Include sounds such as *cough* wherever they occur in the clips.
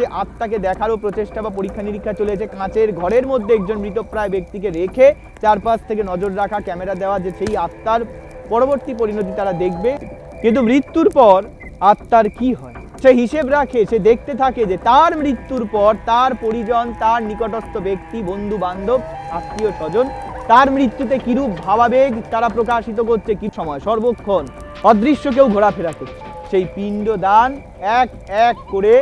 সে আত্মাকে দেখারও প্রচেষ্টা বা পরীক্ষা নিরীক্ষা চলেছে। কাঁচের ঘরের মধ্যে একজন মৃতপ্রায় ব্যক্তিকে রেখে চারপাশ থেকে নজর রাখা, ক্যামেরা দেওয়া যে সেই আত্মার পরবর্তী পরিণতি তারা দেখবে। কিন্তু মৃত্যুর পর আত্মার কি হয়? সে হিসেব রাখে, সে দেখতে থাকে যে তার মৃত্যুর পর তার পরিজন, তার নিকটস্থ ব্যক্তি, বন্ধু, বান্ধব, আত্মীয়, স্বজন, তার মৃত্যুতে কিরূপ ভাবাবেগ তারা প্রকাশিত করছে, কি সময়? সর্বক্ষণ অদৃশ্য কেউ ঘোরাফেরা করছে। সেই পিণ্ড দান এক এক করে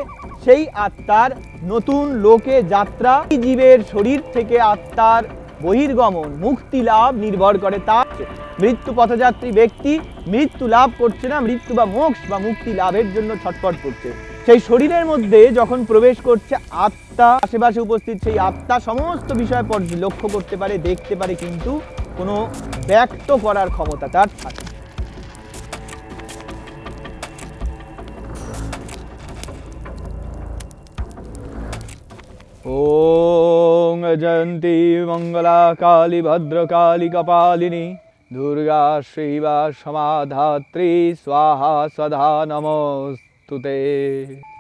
সেই আত্মার নতুন লোকে যাত্রা। জীবের শরীর থেকে আত্মার বহির্গমন, মুক্তি লাভ নির্ভর করে তার মৃত্যু পথযাত্রী ব্যক্তি মৃত্যু লাভ করছে না, মৃত্যু বা মোক্ষ বা মুক্তি লাভের জন্য ছটফট করছে। সেই শরীরের মধ্যে যখন প্রবেশ করছে আত্মা, আশেপাশে উপস্থিত সেই আত্মা সমস্ত বিষয় লক্ষ্য করতে পারে, দেখতে পারে, কিন্তু কোনো ব্যক্ত করার ক্ষমতা তার থাকে জয়ন্তী মঙ্গলা কালী ভদ্রকালী কপালিনী দুর্গা শিবা সমাধাত্রী স্বাহা সদা নমস্তুতে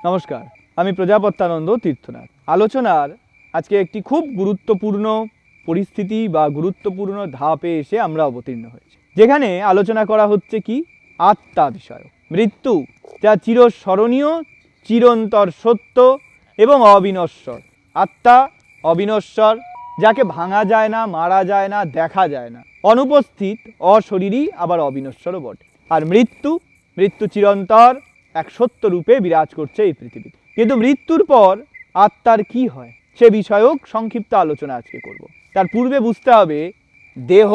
নমস্কার আমি প্রজাপত্যানন্দ তীর্থনাথ। আলোচনার আজকে একটি খুব গুরুত্বপূর্ণ পরিস্থিতি বা গুরুত্বপূর্ণ ধাপে এসে আমরা অবতীর্ণ হয়েছি। যেখানে আলোচনা করা হচ্ছে কি? আত্মা বিষয় মৃত্যু যা চিরস্মরণীয়, চিরন্তর সত্য এবং অবিনশ্বর। আত্মা অবিনশ্বর, যাকে ভাঙা যায় না, মারা যায় না, দেখা যায় না। অনুপস্থিত অশরীরই আবার অবিনশ্বরও বটে। আর মৃত্যু মৃত্যু চিরন্তর, এক সত্য রূপে বিরাজ করছে এই পৃথিবীতে। কিন্তু মৃত্যুর পর আত্মার কি হয়? সে বিষয়ক সংক্ষিপ্ত আলোচনা আজকে করব। তার পূর্বে বুঝতে হবে, দেহ,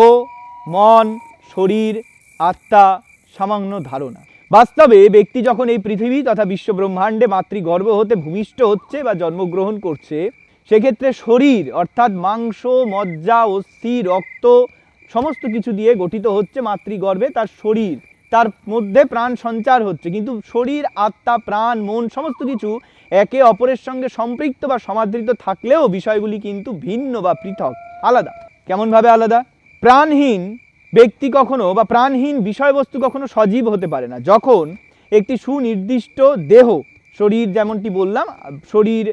মন, শরীর, আত্মা, সামান্য ধারণা। বাস্তবে ব্যক্তি যখন এই পৃথিবী তথা বিশ্ব ব্রহ্মাণ্ডে মাতৃগর্ভ হতে ভূমিষ্ঠ হচ্ছে বা জন্মগ্রহণ করছে, সেক্ষেত্রে শরীর অর্থাৎ মাংস, মজ্জা অস্থি রক্ত সমস্ত কিছু দিয়ে গঠিত হচ্ছে মাতৃগর্ভে, তার শরীর। তার মধ্যে প্রাণ সঞ্চার হচ্ছে, কিন্তু শরীর, আত্মা, প্রাণ, মন সমস্ত কিছু একে অপরের সঙ্গে সম্পৃক্ত বা সমাদৃত থাকলেও বিষয়গুলি কিন্তু ভিন্ন বা পৃথক, আলাদা। কেমনভাবে আলাদা? প্রাণহীন ব্যক্তি কখনো বা প্রাণহীন বিষয়বস্তু কখনো সজীব হতে পারে না। যখন একটি সুনির্দিষ্ট দেহ, শরীর যেমনটি বললাম, শরীর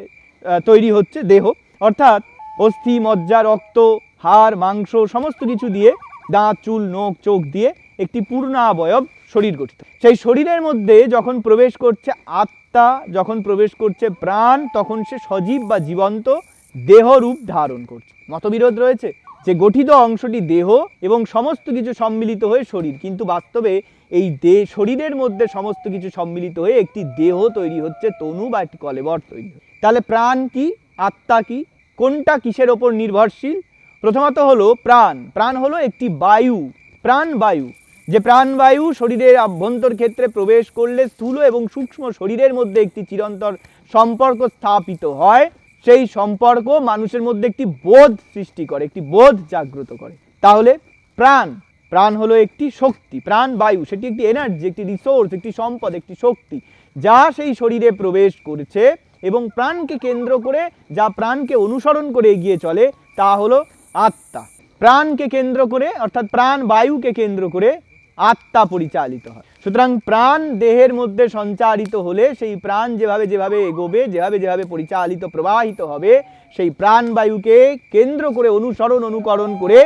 তৈরি হচ্ছে দেহ, অর্থাৎ অস্থি, মজ্জা, রক্ত, হাড়, মাংস, সমস্ত কিছু দিয়ে দাঁত, চুল, নখ, চোখ দিয়ে একটি পূর্ণাবয়ব শরীর গঠিত। সেই শরীরের মধ্যে যখন প্রবেশ করছে আত্মা, যখন প্রবেশ করছে প্রাণ, তখন সে সজীব বা জীবন্ত দেহরূপ ধারণ করছে। মতবিরোধ রয়েছে? যে গঠিত অংশটি দেহ এবং সমস্ত কিছু সম্মিলিত হয়ে শরীর। কিন্তু বাস্তবে এই দে, শরীরের মধ্যে সমস্ত কিছু সম্মিলিত হয়ে একটি দেহ তৈরি হচ্ছে, তনু বা একটি কলেবর তৈরি তাহলে প্রাণ কি? আত্মা কি? কোনটা কিসের ওপর নির্ভরশীল? প্রথমত হলো প্রাণ। প্রাণ হলো একটি বায়ু। প্রাণ বায়ু। যে প্রাণবায়ু শরীরের আভ্যন্তর ক্ষেত্রে প্রবেশ করলে স্থূল এবং সূক্ষ্ম শরীরের মধ্যে একটি চিরন্তর সম্পর্ক স্থাপিত হয়। সেই সম্পর্ক মানুষের মধ্যে একটি বোধ সৃষ্টি করে, একটি বোধ জাগ্রত করে। তাহলে প্রাণ প্রাণ হলো একটি শক্তি, প্রাণ বায়ু, সেটি একটি এনার্জি একটি রিসোর্স একটি সম্পদ, একটি শক্তি, যা সেই শরীরে প্রবেশ করেছে এবং প্রাণকে কেন্দ্র করে, যা প্রাণকে অনুসরণ করে এগিয়ে চলে, তা হলো আত্মা। প্রাণকে কেন্দ্র করে, অর্থাৎ প্রাণ বায়ুকে কেন্দ্র করে আত্মা পরিচালিত হয়। সুতরাং প্রাণ দেহের মধ্যে সঞ্চারিত হলে সেই প্রাণ যেভাবে যেভাবে এগোবে, যেভাবে যেভাবে পরিচালিত, প্রবাহিত হবে, সেই প্রাণ বায়ুকে কেন্দ্র করে অনুসরণ, অনুকরণ করে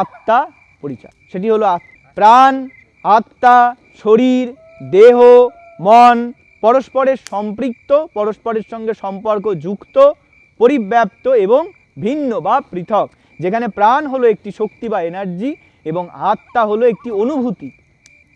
আত্মা পরিচয় সেটি হলো প্রাণ, আত্মা, শরীর, দেহ, মন পরস্পরের সম্পৃক্ত, পরস্পরের সঙ্গে সম্পর্ক যুক্ত, পরিব্যাপ্ত এবং ভিন্ন বা পৃথক। যেখানে প্রাণ হলো একটি শক্তি বা এনার্জি এবং আত্মা হলো একটি অনুভূতি,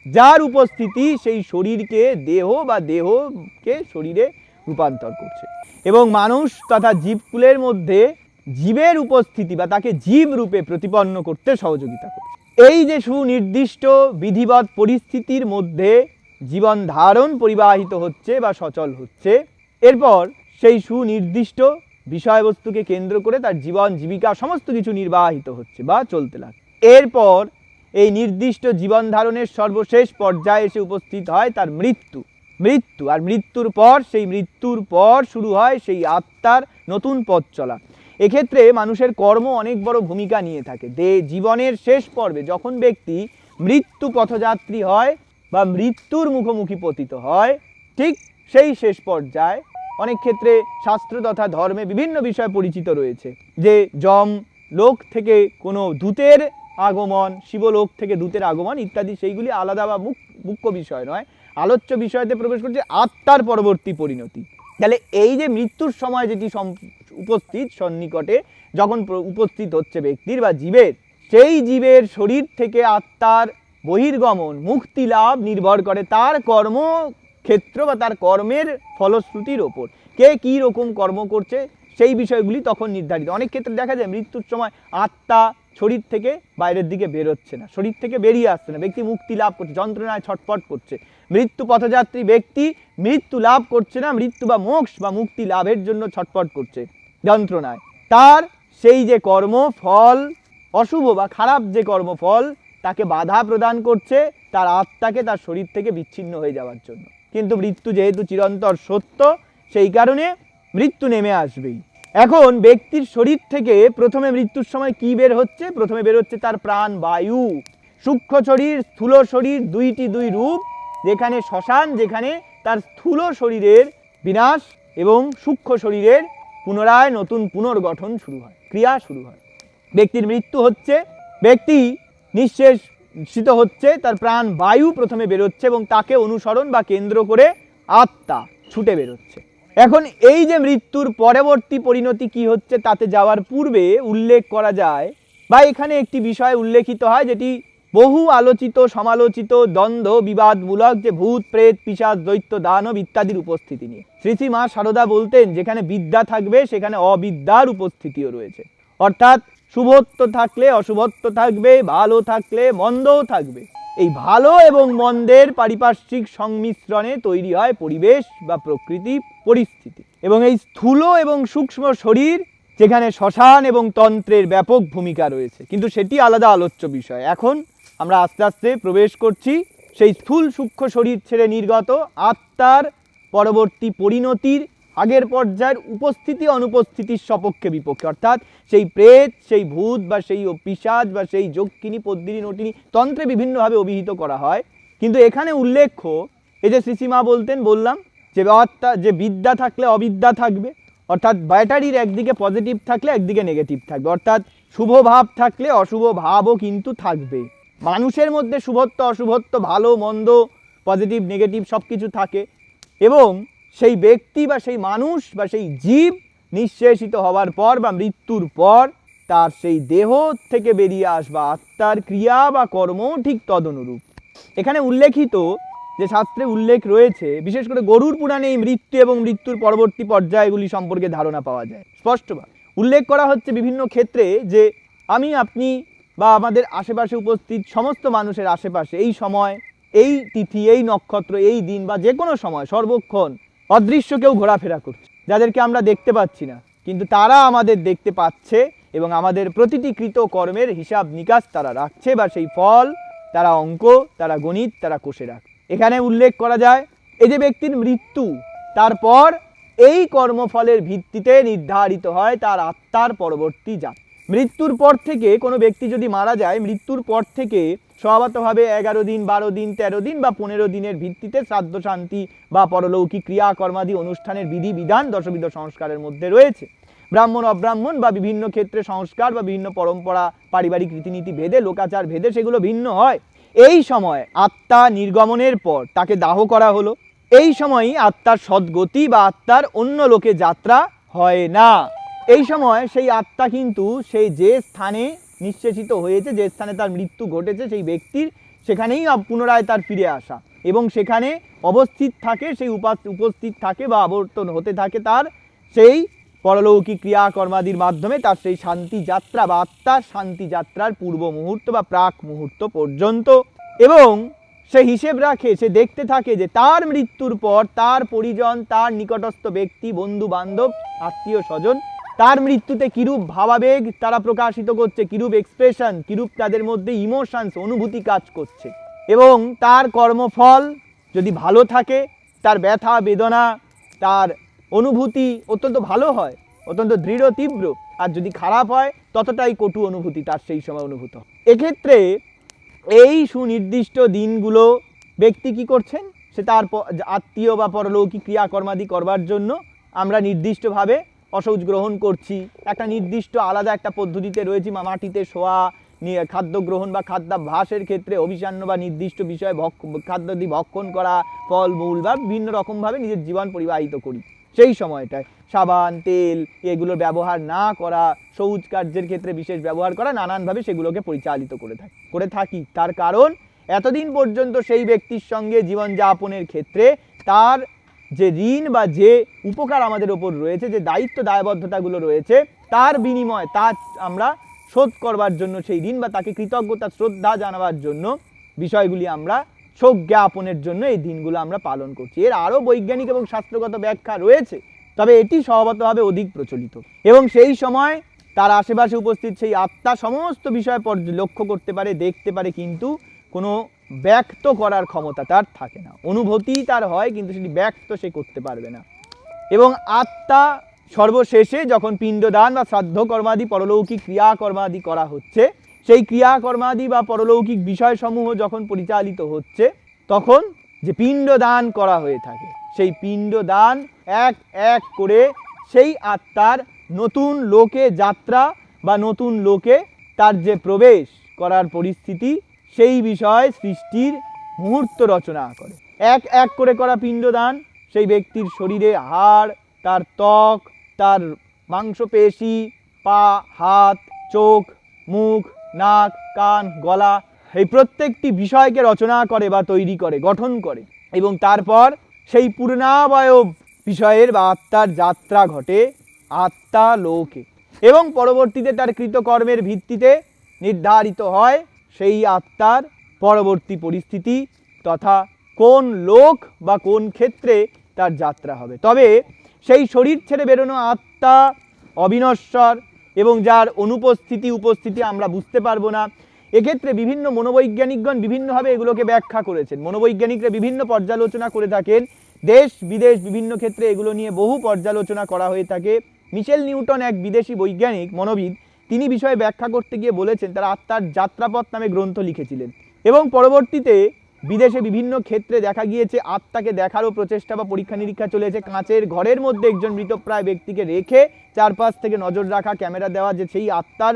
যার উপস্থিতি সেই শরীরকে দেহ বা দেহকে শরীরে রূপান্তর করছে। এবং মানুষ তথা জীবকুলের মধ্যে জীবের উপস্থিতি বা তাকে জীব রূপে প্রতিপন্ন করতে সহযোগিতা করছে। এই যে সুনির্দিষ্ট বিধিবৎ পরিস্থিতির মধ্যে জীবন ধারণ পরিবাহিত হচ্ছে বা সচল হচ্ছে, এরপর সেই সুনির্দিষ্ট বিষয়বস্তুকে কেন্দ্র করে তার জীবন জীবিকা সমস্ত কিছু নির্বাহিত হচ্ছে বা চলতে লাগে এরপর এই নির্দিষ্ট জীবন ধারণের সর্বশেষ পর্যায়ে এসে উপস্থিত হয় তার মৃত্যু। মৃত্যু, আর মৃত্যুর পর, সেই মৃত্যুর পর শুরু হয় সেই আত্মার নতুন পথ চলা। এক্ষেত্রে মানুষের কর্ম অনেক বড় ভূমিকা নিয়ে থাকে। দে, জীবনের শেষ পর্বে যখন ব্যক্তি মৃত্যু পথযাত্রী হয় বা মৃত্যুর মুখোমুখি পতিত হয়, ঠিক সেই শেষ পর্যায়ে অনেক ক্ষেত্রে শাস্ত্র তথা ধর্মে বিভিন্ন বিষয় পরিচিত রয়েছে। যে, যম, লোক থেকে কোনো দূতের আগমন, শিবলোক থেকে দূতের আগমন ইত্যাদি, সেইগুলি আলাদা বা মুখ, মুখ্য বিষয় নয়। আলোচ্য বিষয়তে প্রবেশ করছে আত্মার পরবর্তী পরিণতি। তাহলে এই যে মৃত্যুর সময় যেটি উপস্থিত সন্নিকটে, যখন উপস্থিত হচ্ছে ব্যক্তির বা জীবের, সেই জীবের শরীর থেকে আত্মার বহির্গমন, মুক্তি লাভ নির্ভর করে তার কর্মক্ষেত্র বা তার কর্মের ফলশ্রুতির ওপর। কে কী রকম কর্ম করছে, সেই বিষয়গুলি তখন নির্ধারিত। অনেক ক্ষেত্রে দেখা যায় মৃত্যুর সময় আত্মা শরীর থেকে বাইরের দিকে বেরোচ্ছে না, শরীর থেকে বেরিয়ে আসছে না, ব্যক্তি মুক্তি লাভ করছে, যন্ত্রণায় ছটফট করছে। মৃত্যু পথযাত্রী ব্যক্তি মৃত্যু লাভ করছে না, মৃত্যু বা মোক্ষ বা মুক্তি লাভের জন্য ছটফট করছে, যন্ত্রণায়। তার সেই যে কর্ম ফল অশুভ বা খারাপ যে কর্মফল, তাকে বাধা প্রদান করছে তার আত্মাকে তার শরীর থেকে বিচ্ছিন্ন হয়ে যাওয়ার জন্য। কিন্তু মৃত্যু যেহেতু চিরন্তর সত্য, সেই কারণে মৃত্যু নেমে আসবেই। এখন ব্যক্তির শরীর থেকে প্রথমে মৃত্যুর সময় কি বের হচ্ছে? প্রথমে বের হচ্ছে তার প্রাণ, বায়ু। সূক্ষ্ম শরীর, স্থূল শরীর দুইটি দুই রূপ, যেখানে শ্মশান, যেখানে তার স্থূল শরীরের বিনাশ এবং সূক্ষ্ম শরীরের পুনরায় নতুন পুনর্গঠন শুরু হয়, ক্রিয়া শুরু হয়। ব্যক্তির মৃত্যু হচ্ছে, ব্যক্তি নিঃশেষ নিঃশেষিত হচ্ছে, তার প্রাণ, বায়ু প্রথমে বেরোচ্ছে এবং তাকে অনুসরণ বা কেন্দ্র করে আত্মা ছুটে বেরোচ্ছে। এখন এই যে মৃত্যুর পরবর্তী পরিণতি কি হচ্ছে তাতে যাওয়ার পূর্বে উল্লেখ করা যায় বা এখানে একটি বিষয় উল্লেখিত হয় যেটি বহু আলোচিত, সমালোচিত, দ্বন্দ্ব, বিবাদমূলক যে ভূত, প্রেত, পিশাচ, দৈত্য, দানব ইত্যাদির উপস্থিতি নিয়ে। শ্রী মা সারদা বলতেন, যেখানে বিদ্যা থাকবে, সেখানে অবিদ্যার উপস্থিতিও রয়েছে। অর্থাৎ শুভত্ব থাকলে অশুভত্ব থাকবে, ভালো থাকলে মন্দও থাকবে। এই ভালো এবং মন্দের পারিপার্শ্বিক সংমিশ্রণে তৈরি হয় পরিবেশ বা প্রকৃতি পরিস্থিতি। এবং এই স্থূল এবং সূক্ষ্ম শরীর, যেখানে শ্মশান এবং তন্ত্রের ব্যাপক ভূমিকা রয়েছে। কিন্তু সেটি আলাদা আলোচ্য বিষয়। এখন আমরা আস্তে আস্তে প্রবেশ করছি সেই স্থূল সূক্ষ্ম শরীর ছেড়ে নির্গত আত্মার পরবর্তী পরিণতির আগের পর্যায়ের উপস্থিতি, অনুপস্থিতির সপক্ষে বিপক্ষে। অর্থাৎ সেই প্রেত, সেই ভূত বা সেই পিসাজ বা সেই যক্ষিণী, পদ্মিনী নটিনী তন্ত্রে বিভিন্নভাবে অভিহিত করা হয়। কিন্তু এখানে উল্লেখ্য, এই যে শ্রীসীমা বলতেন, বললাম যে আত্মা যে বিদ্যা থাকলে অবিদ্যা থাকবে। অর্থাৎ ব্যাটারির একদিকে পজিটিভ থাকলে একদিকে নেগেটিভ থাকবে। অর্থাৎ শুভ ভাব থাকলে অশুভ ভাবও কিন্তু থাকবে। মানুষের মধ্যে শুভত্ব, অশুভত্ব, ভালো, মন্দ পজিটিভ নেগেটিভ সব কিছু থাকে। এবং সেই ব্যক্তি বা সেই মানুষ বা সেই জীব নিঃশেষিত হওয়ার পর বা মৃত্যুর পর তার সেই দেহ থেকে বেরিয়ে আসবা আত্মার ক্রিয়া বা কর্ম ঠিক তদনুরূপ। এখানে উল্লেখিত যে শাস্ত্রে উল্লেখ রয়েছে, বিশেষ করে গরুর পুরাণে এই মৃত্যু এবং মৃত্যুর পরবর্তী পর্যায়গুলি সম্পর্কে ধারণা পাওয়া যায়। স্পষ্টভাবে উল্লেখ করা হচ্ছে বিভিন্ন ক্ষেত্রে যে আমি, আপনি বা আমাদের আশেপাশে উপস্থিত সমস্ত মানুষের আশেপাশে এই সময়, এই তিথি, এই নক্ষত্র, এই দিন বা যে কোনো সময় সর্বক্ষণ অদৃশ্য কেউ ঘোরাফেরা করছে, যাদেরকে আমরা দেখতে পাচ্ছি না। কিন্তু তারা আমাদের দেখতে পাচ্ছে এবং আমাদের প্রতিটি কৃত কর্মের হিসাব নিকাশ তারা রাখছে বা সেই ফল তারা অঙ্ক, তারা গণিত, তারা কষে রাখে। এখানে উল্লেখ করা যায়, এই যে ব্যক্তির মৃত্যু, তারপর এই কর্মফলের ভিত্তিতে নির্ধারিত হয় তার আত্মার পরবর্তী জাত। মৃত্যুর পর থেকে কোনো ব্যক্তি যদি মারা যায়, মৃত্যুর পর থেকে স্বভাবতভাবে এগারো দিন, বারো দিন, তেরো দিন বা পনেরো দিনের ভিত্তিতে শ্রাদ্ধ শান্তি বা পরলৌকিক ক্রিয়াকর্মাদি অনুষ্ঠানের বিধি, বিধান, দশবিধ সংস্কারের মধ্যে রয়েছে। ব্রাহ্মণ, অব্রাহ্মণ বা বিভিন্ন ক্ষেত্রে সংস্কার বা বিভিন্ন পরম্পরা, পারিবারিক রীতিনীতি ভেদে, লোকাচার ভেদে সেগুলো ভিন্ন হয়। এই সময় আত্মা নির্গমনের পর তাকে দাহ করা হলো। এই সময়ই আত্মার সদ্গতি বা আত্মার অন্য লোকে যাত্রা হয় না। এই সময় সেই আত্মা কিন্তু সেই যে স্থানে নিঃশেষিত হয়েছে যে স্থানে তার মৃত্যু ঘটেছে সেই ব্যক্তির, সেখানেই পুনরায় তার ফিরে আসা। এবং সেখানে অবস্থিত থাকে, সেই উপাস- উপস্থিত থাকে বা আবর্তন হতে থাকে তার সেই পরলৌকিক ক্রিয়াকর্মাদির মাধ্যমে তার সেই শান্তি যাত্রা বা আত্মার শান্তি যাত্রার পূর্ব মুহূর্ত বা প্রাক মুহূর্ত পর্যন্ত। এবং সে হিসেব রাখে, সে দেখতে থাকে যে তার মৃত্যুর পর তার পরিজন, তার নিকটস্থ ব্যক্তি বন্ধু বান্ধব আত্মীয় স্বজন তার মৃত্যুতে কিরূপ ভাবাবেগ তারা প্রকাশিত করছে, কিরূপ এক্সপ্রেশন কিরূপ তাদের মধ্যে ইমোশনস অনুভূতি কাজ করছে। এবং তার কর্মফল যদি ভালো থাকে, তার ব্যথা, বেদনা, তার অনুভূতি অত্যন্ত ভালো হয়, অত্যন্ত দৃঢ়, তীব্র, আর যদি খারাপ হয়, ততটাই কটু অনুভূতি তার সেই সময় অনুভূত এক্ষেত্রে এই সুনির্দিষ্ট দিনগুলো ব্যক্তি কি করছেন? সে তার আত্মীয় বা পরলৌকিক ক্রিয়াকর্মাদি করবার জন্য আমরা নির্দিষ্টভাবে অসৌচ গ্রহণ করছি। একটা নির্দিষ্ট আলাদা একটা পদ্ধতিতে রয়েছি মাটিতে শোয়া নিয়ে খাদ্য গ্রহণ বা খাদ্যাভ্যাসের ক্ষেত্রে অভিসান্ন বা নির্দিষ্ট বিষয়ে ভক্ষ খাদ্যাদি ভক্ষণ করা, ফল, মূল বা বিভিন্ন রকমভাবে নিজের জীবন পরিবাহিত করি। সেই সময়টায় সাবান, তেল এগুলোর ব্যবহার না করা শৌচ কার্যের ক্ষেত্রে বিশেষ ব্যবহার করা, নানানভাবে সেগুলোকে পরিচালিত করে থাকি করে থাকি। তার কারণ, এতদিন পর্যন্ত সেই ব্যক্তির সঙ্গে জীবনযাপনের ক্ষেত্রে তার যে ঋণ বা যে উপকার আমাদের ওপর রয়েছে, যে দায়িত্ব দায়বদ্ধতাগুলো রয়েছে, তার বিনিময় তা আমরা শোধ করবার জন্য, সেই ঋণ বা তাকে কৃতজ্ঞতা, শ্রদ্ধা জানাবার জন্য বিষয়গুলি আমরা শোক জ্ঞাপনের জন্য এই দিনগুলো আমরা পালন করছি। এর আরও বৈজ্ঞানিক এবং শাস্ত্রগত ব্যাখ্যা রয়েছে, তবে এটি স্বভাবতভাবে অধিক প্রচলিত। এবং সেই সময় তার আশেপাশে উপস্থিত সেই আত্মা সমস্ত বিষয় লক্ষ্য করতে পারে, দেখতে পারে, কিন্তু কোনো ব্যক্ত করার ক্ষমতা তার থাকে না। অনুভূতি তার হয়, কিন্তু সেটি ব্যক্ত সে করতে পারবে না। এবং আত্মা সর্বশেষে যখন পিণ্ডদান বা শ্রাদ্ধ কর্মাদি পরলৌকিক ক্রিয়াকর্মাদি করা হচ্ছে, সেই ক্রিয়াকর্মাদি বা পরলৌকিক বিষয়সমূহ যখন পরিচালিত হচ্ছে, তখন যে পিণ্ডদান করা হয়ে থাকে, সেই পিণ্ডদান এক এক করে সেই আত্মার নতুন লোকে যাত্রা বা নতুন লোকে তার যে প্রবেশ করার পরিস্থিতি সেই বিষয় সৃষ্টির মুহূর্ত রচনা করে। এক এক করে করা পিণ্ডদান, সেই ব্যক্তির শরীরে হাড়, তার ত্বক, তার মাংসপেশি, পা, হাত, চোখ, মুখ, নাক, কান, গলা, এই প্রত্যেকটি বিষয়কে রচনা করে বা তৈরি করে, গঠন করে এবং তারপর সেই পূর্ণাবয়ব বিষয়ের বা আত্মার যাত্রা ঘটে আত্মা লোকে এবং পরবর্তীতে তার কৃতকর্মের ভিত্তিতে নির্ধারিত হয় সেই আত্মার পরবর্তী পরিস্থিতি তথা কোন লোক বা কোন ক্ষেত্রে তার যাত্রা হবে। তবে সেই শরীর ছেড়ে বেরোনো আত্মা অবিনশ্বর এবং যার অনুপস্থিতি উপস্থিতি আমরা বুঝতে পারব না, এক্ষেত্রে বিভিন্ন মনোবৈজ্ঞানিকগণ বিভিন্নভাবে এগুলোকে ব্যাখ্যা করেছেন। মনোবৈজ্ঞানিকরা বিভিন্ন পর্যালোচনা করে থাকেন। দেশ, বিদেশ বিভিন্ন ক্ষেত্রে এগুলো নিয়ে বহু পর্যালোচনা করা হয়ে থাকে। মিশেল নিউটন এক বিদেশি বৈজ্ঞানিক, মনোবিদ তিনি বিষয়ে ব্যাখ্যা করতে গিয়ে বলেছেন, তারা আত্মার যাত্রাপথ নামে গ্রন্থ লিখেছিলেন। এবং পরবর্তীতে বিদেশে বিভিন্ন ক্ষেত্রে দেখা গিয়েছে, আত্মাকে দেখারও প্রচেষ্টা বা পরীক্ষা নিরীক্ষা চলেছে। কাঁচের ঘরের মধ্যে একজন মৃতপ্রায় ব্যক্তিকে রেখে চারপাশ থেকে নজর রাখা, ক্যামেরা দেওয়া যে সেই আত্মার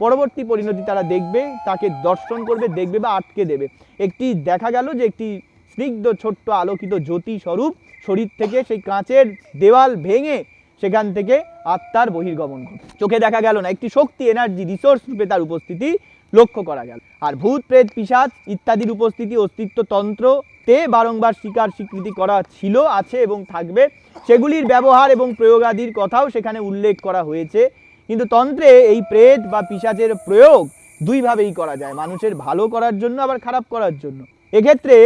পরবর্তী পরিণতি তারা দেখবে, তাকে দর্শন করবে, দেখবে বা আটকে দেবে। একটি দেখা গেল যে একটি স্নিগ্ধ ছোট্ট আলোকিত জ্যোতি স্বরূপ শরীর থেকে সেই কাঁচের দেওয়াল ভেঙে সেখান থেকে আত্মার বহির্গমন ঘটে। চোখে দেখা গেল না, একটি শক্তি এনার্জি রিসোর্স রূপে তার উপস্থিতি লক্ষ্য করা গেল। আর ভূত, প্রেত, পিশাচ ইত্যাদির উপস্থিতি অস্তিত্ব তন্ত্রতে বারংবার স্বীকার স্বীকৃতি করা ছিল, আছে এবং থাকবে। সেগুলির ব্যবহার এবং প্রয়োগাদির কথাও সেখানে উল্লেখ করা হয়েছে। কিন্তু তন্ত্রে এই প্রেত বা পিশাচের প্রয়োগ দুইভাবেই করা যায়, মানুষের ভালো করার জন্য, আবার খারাপ করার জন্য। এক্ষেত্রে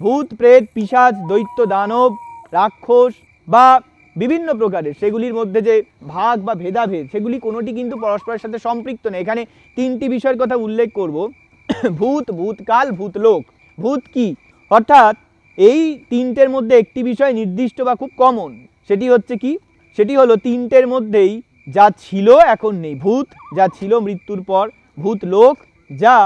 ভূত, প্রেত, পিশাচ, দৈত্য, দানব, রাক্ষস বা বিভিন্ন প্রকারের, সেগুলির মধ্যে যে ভাগ বা ভেদাভেদ, সেগুলি কোনোটি কিন্তু পরস্পরের সাথে সম্পৃক্ত নেই এখানে তিনটি বিষয়ের কথা উল্লেখ করব। *coughs* ভূত, ভূতকাল, ভূতলোক। ভূত কি? অর্থাৎ এই তিনটের মধ্যে একটি বিষয় নির্দিষ্ট বা খুব কমন সেটি হচ্ছে কি? সেটি হলো তিনটের মধ্যেই যা ছিল এখন নেই। ভূত, যা ছিল মৃত্যুর পর। ভূত লোক যা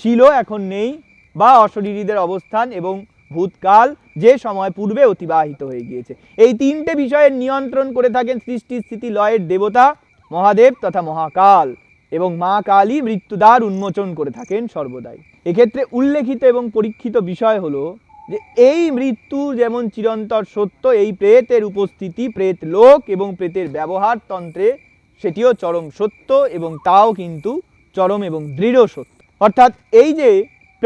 ছিল এখন নেই বা অশরীরীদের অবস্থান এবং ভূতকাল যে সময় পূর্বে অতিবাহিত হয়ে গিয়েছে। এই তিনটে বিষয়ের নিয়ন্ত্রণ করে থাকেন সৃষ্টি স্থিতি, লয়ের দেবতা, মহাদেব তথা মহাকাল এবং মা কালী মৃত্যুদ্বার উন্মোচন করে থাকেন সর্বদাই। এক্ষেত্রে উল্লেখিত এবং পরীক্ষিত বিষয় হলো যে এই মৃত্যু যেমন চিরন্তর সত্য, এই প্রেতের উপস্থিতি প্রেত লোক এবং প্রেতের ব্যবহার তন্ত্রে সেটিও চরম সত্য এবং তাও কিন্তু চরম এবং দৃঢ় সত্য। অর্থাৎ এই যে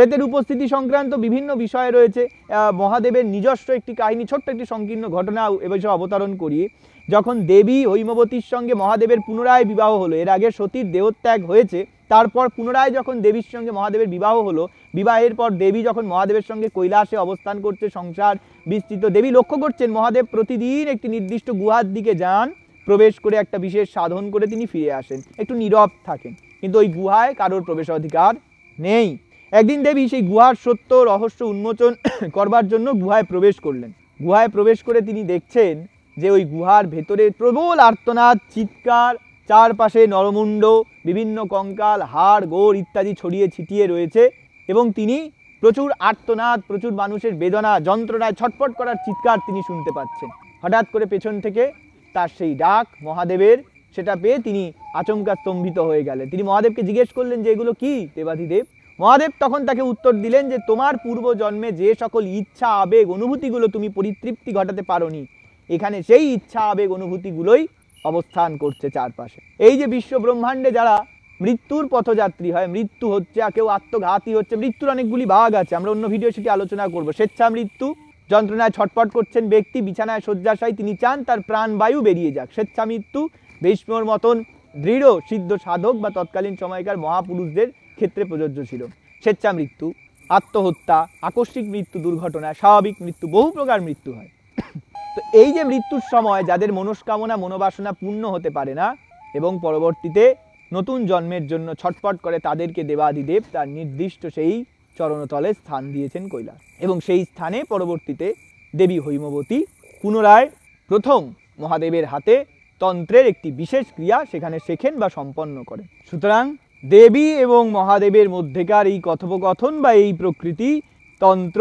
প্রেতের উপস্থিতি সংক্রান্ত বিভিন্ন বিষয় রয়েছে মহাদেবের নিজস্ব একটি কাহিনী, ছোট্ট একটি সংকীর্ণ ঘটনা এ বিষয়ে অবতারণ করি যখন দেবী হৈমবতীর সঙ্গে মহাদেবের পুনরায় বিবাহ হলো, এর আগে সতীর দেহত্যাগ হয়েছে, তারপর পুনরায় যখন দেবীর সঙ্গে মহাদেবের বিবাহ হলো, বিবাহের পর দেবী যখন মহাদেবের সঙ্গে কৈলাসে অবস্থান করছে, সংসার বিস্তৃত, দেবী লক্ষ্য করছেন মহাদেব প্রতিদিন একটি নির্দিষ্ট গুহার দিকে যান, প্রবেশ করে একটা বিশেষ সাধন করে তিনি ফিরে আসেন, একটু নীরব থাকেন, কিন্তু ওই গুহায় কারোর প্রবেশাধিকার নেই। একদিন দেবী সেই গুহার সত্য, রহস্য উন্মোচন *coughs* করবার জন্য গুহায় প্রবেশ করলেন। গুহায় প্রবেশ করে তিনি দেখছেন যে ওই গুহার ভেতরে প্রবল আর্তনাদ, চিৎকার, চারপাশে নরমুণ্ড, বিভিন্ন কঙ্কাল, হাড়, গোড় ইত্যাদি ছড়িয়ে ছিটিয়ে রয়েছে এবং তিনি প্রচুর আর্তনাদ, প্রচুর মানুষের বেদনা, যন্ত্রণায় ছটফট করার চিৎকার তিনি শুনতে পাচ্ছেন। হঠাৎ করে পেছন থেকে তার সেই ডাক মহাদেবের, সেটা পেয়ে তিনি আচমকা স্তম্ভিত হয়ে গেলেন। তিনি মহাদেবকে জিজ্ঞেস করলেন যে এগুলো কী, দেবাদিদেব? মহাদেব তখন তাকে উত্তর দিলেন যে, তোমার পূর্ব জন্মে যে সকল ইচ্ছা, আবেগ, অনুভূতিগুলো তুমি পরিতৃপ্তি ঘটাতে পারোনি, এখানে সেই ইচ্ছা, আবেগ, অনুভূতিগুলোই অবস্থান করছে চারপাশে। এই যে বিশ্ব ব্রহ্মাণ্ডে যারা মৃত্যুর পথযাত্রী হয়, মৃত্যু হচ্ছে কেউ আত্মঘাতী হচ্ছে, মৃত্যুর অনেকগুলি ভাগ আছে, আমরা অন্য ভিডিও সেটি আলোচনা করব। স্বেচ্ছা মৃত্যু যন্ত্রণায় ছটপট করছেন ব্যক্তি, বিছানায় শয্যাশায়ী, তিনি চান তার প্রাণবায়ু বেরিয়ে যাক। স্বেচ্ছা মৃত্যু ভীষ্মর মতন দৃঢ়, সিদ্ধ সাধক বা তৎকালীন সময়কার মহাপুরুষদের ক্ষেত্রে প্রযোজ্য ছিল। স্বেচ্ছা মৃত্যু, আত্মহত্যা, আকস্মিক মৃত্যু দুর্ঘটনা, স্বাভাবিক মৃত্যু, বহু প্রকার মৃত্যু হয়। তো এই যে মৃত্যুর সময় যাদের মনস্কামনা, মনোবাসনা পূর্ণ হতে পারে না এবং পরবর্তীতে নতুন জন্মের জন্য ছটফট করে তাদেরকে দেবাদিদেব তার নির্দিষ্ট সেই চরণতলে স্থান দিয়েছেন কৈলাস এবং সেই স্থানে পরবর্তীতে দেবী হৈমবতী পুনরায় প্রথম মহাদেবের হাতে তন্ত্রের একটি বিশেষ ক্রিয়া সেখানে শেখেন বা সম্পন্ন করেন। সুতরাং দেবী এবং মহাদেবের মধ্যেকার এই কথোপকথন বা এই প্রকৃতি তন্ত্র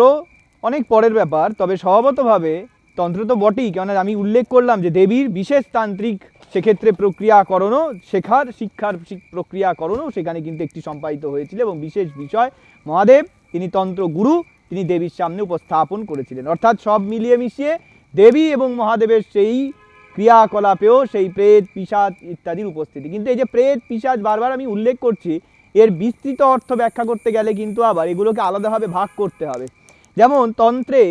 অনেক পরের ব্যাপার, তবে স্বভাবতভাবে তন্ত্র তো বটেই, কেননা আমি উল্লেখ করলাম যে দেবীর বিশেষ তান্ত্রিক সেক্ষেত্রে প্রক্রিয়াকরণও শেখার, শিক্ষার প্রক্রিয়াকরণও সেখানে কিন্তু একটি সম্পাদিত হয়েছিল এবং বিশেষ বিষয়, মহাদেব, তিনি তন্ত্র গুরু, তিনি দেবীর সামনে উপস্থাপন করেছিলেন। অর্থাৎ সব মিলিয়ে মিশিয়ে দেবী এবং মহাদেবের সেই ক্রিয়াকলাপেও সেই প্রেত, পিসাচ ইত্যাদির উপস্থিতি। কিন্তু এই যে প্রেত, পিসাচ বারবার আমি উল্লেখ করছি, এর বিস্তৃত অর্থ ব্যাখ্যা করতে গেলে কিন্তু আবার এগুলোকে আলাদাভাবে ভাগ করতে হবে। যেমন তন্ত্রে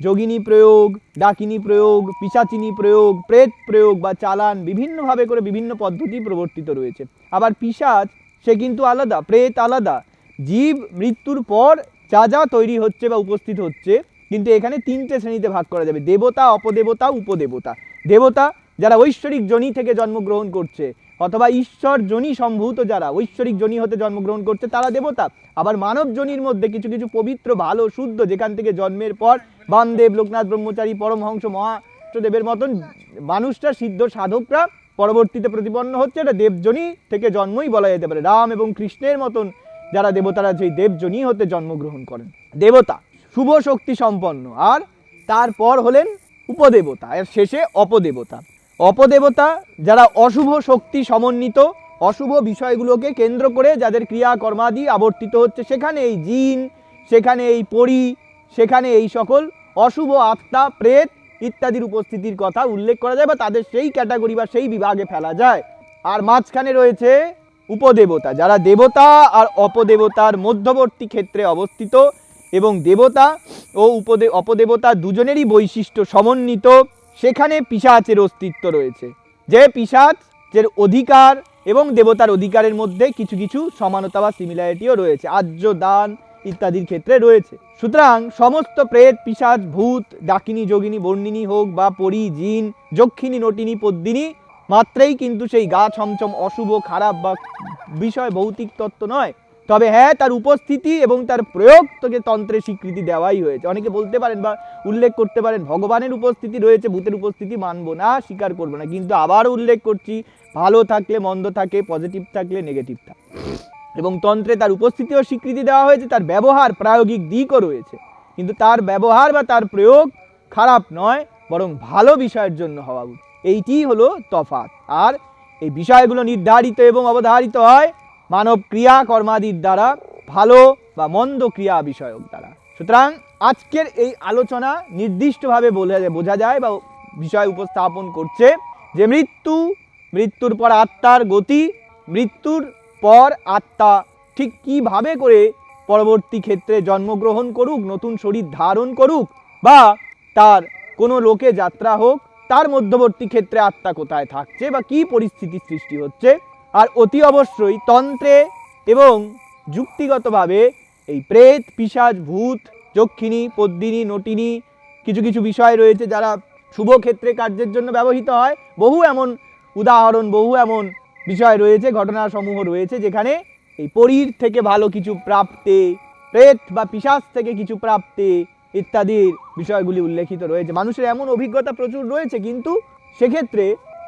যোগিনী প্রয়োগ, ডাকিনী প্রয়োগ, পিসাচিনী প্রয়োগ, প্রেত প্রয়োগ বা চালান বিভিন্নভাবে করে বিভিন্ন পদ্ধতি প্রবর্তিত রয়েছে। আবার পিসাচ, সে কিন্তু আলাদা, প্রেত আলাদা। জীব মৃত্যুর পর যা যা তৈরি হচ্ছে বা উপস্থিত হচ্ছে, কিন্তু এখানে তিনটে শ্রেণীতে ভাগ করা যাবে। দেবতা, অপদেবতা, উপদেবতা। দেবতা যারা ঐশ্বরিক জনি থেকে জন্মগ্রহণ করছে, অথবা ঈশ্বর জনি সম্ভূত যারা ঐশ্বরিক জনি হতে জন্মগ্রহণ করছে, তারা দেবতা। আবার মানব জনির মধ্যে কিছু কিছু পবিত্র, ভালো, শুদ্ধ যেখান থেকে জন্মের পর বামদেব, লোকনাথ, ব্রহ্মচারী, পরমহংস, মহাদেবের মতন মানুষরা সিদ্ধ সাধকরা পরবর্তীতে প্রতিপন্ন হচ্ছে, এটা দেবজনী থেকে জন্মই বলা যেতে পারে। রাম এবং কৃষ্ণের মতন যারা দেবতারা সেই দেবজনী হতে জন্মগ্রহণ করেন। দেবতা, শুভ শক্তি সম্পন্ন। আর তারপর হলেন উপদেবতা, এর শেষে অপদেবতা। অপদেবতা যারা অশুভ শক্তি সমন্বিত, অশুভ বিষয়গুলোকে কেন্দ্র করে যাদের ক্রিয়াকর্মাদি আবর্তিত হচ্ছে, সেখানে এই জিন, সেখানে এই পরি, সেখানে এই সকল অশুভ আত্মা, প্রেত ইত্যাদির উপস্থিতির কথা উল্লেখ করা যায় বা তাদের সেই ক্যাটাগরি বা সেই বিভাগে ফেলা যায়। আর মাঝখানে রয়েছে উপদেবতা, যারা দেবতা আর অপদেবতার মধ্যবর্তী ক্ষেত্রে অবস্থিত এবং দেবতা ও উপদে, অপদেবতা দুজনেরই বৈশিষ্ট্য সমন্বিত। সেখানে পিসাচের অস্তিত্ব রয়েছে। যে পিসাচের অধিকার এবং দেবতার অধিকারের মধ্যে কিছু কিছু সমানতা বা সিমিলারিটিও রয়েছে। আর্য, দান ইত্যাদির ক্ষেত্রে রয়েছে। সুতরাং সমস্ত প্রেত পিসাচ ভূত, ডাকিনী, যোগিনী, বর্ণিনী হোক বা পরি, জিন, যক্ষিণী, নটিনী, পদ্মিনী মাত্রেই কিন্তু সেই গা ছমছম অশুভ, খারাপ বা বিষয় ভৌতিক তত্ত্ব নয়। তবে হ্যাঁ তার উপস্থিতি এবং তার প্রয়োগ তোকে তন্ত্রে স্বীকৃতি দেওয়াই হয়েছে। অনেকে বলতে পারেন বা উল্লেখ করতে পারেন, ভগবানের উপস্থিতি রয়েছে, ভূতের উপস্থিতি মানবো না, স্বীকার করব না। কিন্তু আবার উল্লেখ করছি, ভালো থাকলে মন্দ থাকে পজিটিভ থাকলে নেগেটিভ থাকে। এবং তন্ত্রে তার উপস্থিতিও স্বীকৃতি দেওয়া হয়েছে, তার ব্যবহার প্রায়োগিক দিকও রয়েছে। কিন্তু তার ব্যবহার বা তার প্রয়োগ খারাপ নয়, বরং ভালো বিষয়ের জন্য হওয়া উচিত। এইটিই হলো তফাৎ। আর এই বিষয়গুলো নির্ধারিত এবং অবধারিত হয় মানব ক্রিয়া কর্মাদির দ্বারা ভালো বা মন্দ ক্রিয়া বিষয়ক দ্বারা। সুতরাং আজকের এই আলোচনা নির্দিষ্টভাবে বলে বোঝা যায় বা বিষয় উপস্থাপন করছে যে মৃত্যু, মৃত্যুর পর আত্মার গতি, মৃত্যুর পর আত্মা ঠিক কীভাবে করে পরবর্তী ক্ষেত্রে জন্মগ্রহণ করুক, নতুন শরীর ধারণ করুক বা তার কোনো লোকে যাত্রা হোক, তার মধ্যবর্তী ক্ষেত্রে আত্মা কোথায় থাকছে বা কি পরিস্থিতি সৃষ্টি হচ্ছে আর অতি অবশ্যই তন্ত্রে এবং যুক্তিগতভাবে এই প্রেত পিসাজ ভূত যক্ষিণী পদ্মিনী, নটিনী কিছু কিছু বিষয় রয়েছে যারা শুভ ক্ষেত্রে কার্যের জন্য ব্যবহৃত হয়। বহু এমন উদাহরণ, বহু এমন বিষয় রয়েছে, ঘটনাসমূহ রয়েছে যেখানে এই পরীর থেকে ভালো কিছু প্রাপ্তে, প্রেত বা পিসাজ থেকে কিছু প্রাপ্তে ইত্যাদির বিষয়গুলি উল্লেখিত রয়েছে। মানুষের এমন অভিজ্ঞতা প্রচুর রয়েছে, কিন্তু সেক্ষেত্রে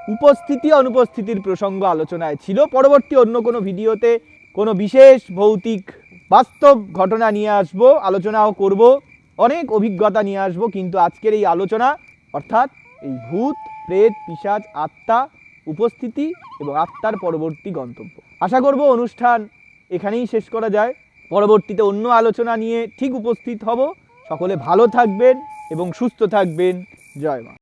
উপস্থিতি অনুপস্থিতির প্রসঙ্গ আলোচনায় ছিল। পরবর্তী অন্য কোনো ভিডিওতে কোনো বিশেষ ভৌতিক বাস্তব ঘটনা নিয়ে আসব, আলোচনাও করব, অনেক অভিজ্ঞতা নিয়ে আসব, কিন্তু আজকের এই আলোচনা, অর্থাৎ এই ভূত, প্রেত পিশাচ আত্মা, উপস্থিতি এবং আত্মার পরবর্তী গন্তব্য। আশা করব অনুষ্ঠান এখানেই শেষ করা যায়। পরবর্তীতে অন্য আলোচনা নিয়ে ঠিক উপস্থিত হব। সকলে ভালো থাকবেন এবং সুস্থ থাকবেন। জয় মা।